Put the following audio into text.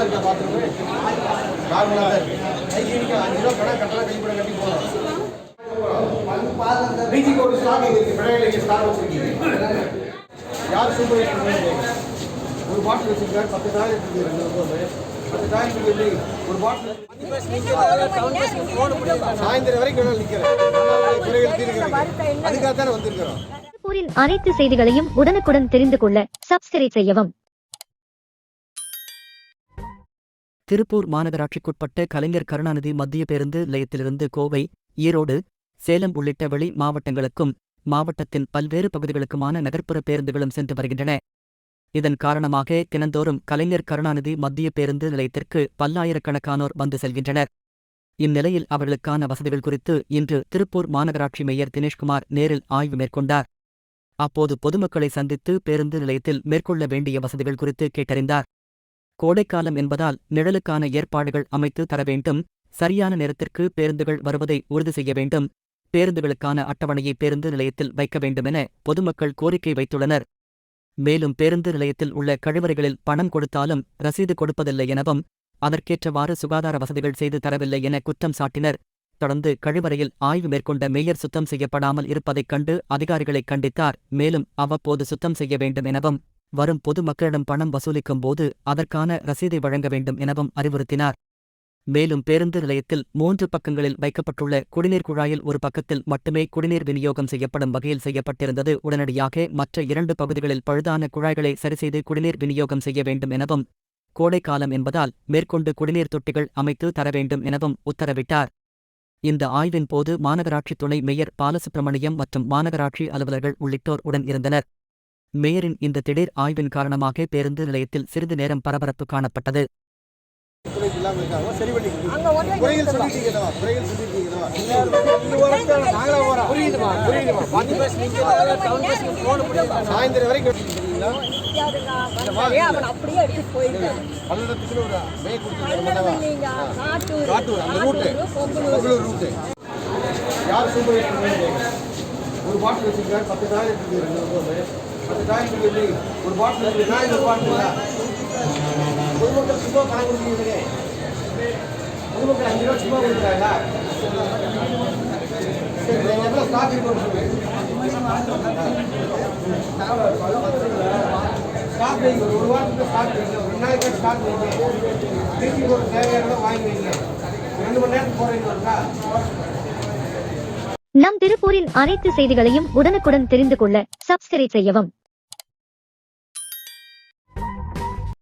நார்மலாக இருக்கா பாத்ரூம்? நார்மலாக தான் இருக்கு. ஹைஜீனிக்காக அஞ்சு ரூபா கடை கட்டலாம் கைப்பட கட்டி போகிறோம் பீச்சிங் ஒரு ஸ்டாக் இருக்கு பிழையில இங்கே ஸ்டாக் வச்சிருக்கீங்க. யார் சூப்பர்வைசர் பண்ணுறீங்க ஒரு பாட்டில் வச்சிருக்காரு பத்து டாய்லெட் இருக்கு ரெண்டு ரூபாய் பத்து டாய்லெட் இருக்கு ஒரு பாட்டில் சாயந்தரம் வரைக்கும் வேணாலும் நிற்கிறேன் குறைகள் தீர்க்கிறேன் அதுக்காக தானே வந்திருக்கிறோம். திருப்பூரின் அனைத்து செய்திகளையும் உடனுக்குடன் தெரிந்து கொள்ள சப்ஸ்கிரைப் செய்யவும். திருப்பூர் மாநகராட்சிக்குட்பட்ட கலைஞர் கருணாநிதி மத்திய பேருந்து நிலையத்திலிருந்து கோவை ஈரோடு சேலம் உள்ளிட்ட வெளி மாவட்டங்களுக்கும் மாவட்டத்தின் பல்வேறு பகுதிகளுக்குமான நகர்ப்புற பேருந்துகளும் சென்று வருகின்றன. இதன் காரணமாக தினந்தோறும் கலைஞர் கருணாநிதி மத்திய பேருந்து நிலையத்திற்கு பல்லாயிரக்கணக்கானோர் வந்து செல்கின்றனர். இந்நிலையில் அவர்களுக்கான வசதிகள் குறித்து இன்று திருப்பூர் மாநகராட்சி மேயர் தினேஷ்குமார் நேரில் ஆய்வு மேற்கொண்டார். அப்போது பொதுமக்களை சந்தித்து பேருந்து நிலையத்தில் மேற்கொள்ள வேண்டிய வசதிகள் குறித்து கேட்டறிந்தார். கோடைக்காலம் என்பதால் நிழலுக்கான ஏற்பாடுகள் அமைத்து தர வேண்டும். சரியான நேரத்திற்கு பேருந்துகள் வருவதை உறுதி செய்ய வேண்டும். பேருந்துகளுக்கான அட்டவணையை பேருந்து நிலையத்தில் வைக்க வேண்டுமென பொதுமக்கள் கோரிக்கை வைத்துள்ளனர். மேலும் பேருந்து நிலையத்தில் உள்ள கழிவறைகளில் பணம் கொடுத்தாலும் ரசீது கொடுப்பதில்லை எனவும் அதற்கேற்றவாறு சுகாதார வசதிகள் செய்து தரவில்லை என குற்றம் சாட்டினர். தொடர்ந்து கழிவறையில் ஆய்வு மேற்கொண்ட மேயர் சுத்தம் செய்யப்படாமல் இருப்பதைக் கண்டு அதிகாரிகளை கண்டித்தார். மேலும் அவ்வப்போது சுத்தம் செய்ய வேண்டும் எனவும் வரும் பொதுமக்களிடம் பணம் வசூலிக்கும் போது அதற்கான ரசீதை வழங்க வேண்டும் எனவும் அறிவுறுத்தினார். மேலும் பேருந்து நிலையத்தில் மூன்று பக்கங்களில் வைக்கப்பட்டுள்ள குடிநீர் குழாயில் ஒரு பக்கத்தில் மட்டுமே குடிநீர் விநியோகம் செய்யப்படும் வகையில் செய்யப்பட்டிருந்தது. உடனடியாக மற்ற இரண்டு பகுதிகளில் பழுதான குழாய்களை சரிசெய்து குடிநீர் விநியோகம் செய்ய வேண்டும் எனவும் கோடைக்காலம் என்பதால் மேற்கொண்டு குடிநீர் தொட்டிகள் அமைத்து தர வேண்டும் எனவும் உத்தரவிட்டார். இந்த ஆய்வின் போது மாநகராட்சி துணை மேயர் பாலசுப்பிரமணியம் மற்றும் மாநகராட்சி அலுவலர்கள் உள்ளிட்டோர் உடன் இருந்தனர். மேயரின் இந்த திடீர் ஆய்வின் காரணமாக பேருந்து நிலையத்தில் சிறிது நேரம் பரபரப்பு காணப்பட்டது. ஒரு பாட்டில் வச்சிருக்காரு பத்து டாய்லெட் இருக்கு பத்து ஒரு பாட்டில் இருக்குது நான் ஒரு பாட்டில் பொதுமக்கள் சும்மா பணம் கொடுக்குறீங்க பொதுமக்கள் அஞ்சு ரூபா சும்மா கொடுக்குறாங்களா சரி எவ்வளோ ஸ்டாக் இருக்குன்னு ஸ்டாக் வைங்க ஒரு வாரத்துக்கு ஸ்டாக் வைங்க ரெண்டு நாளைக்கு ஸ்டாக் வைங்க. திருப்பி ஒரு வாங்கி வைங்க. ரெண்டு மணி நேரத்துக்கு நம் திருப்பூரின் அனைத்து செய்திகளையும் உடனுக்குடன் தெரிந்து கொள்ள சப்ஸ்கிரைப் செய்யவும்.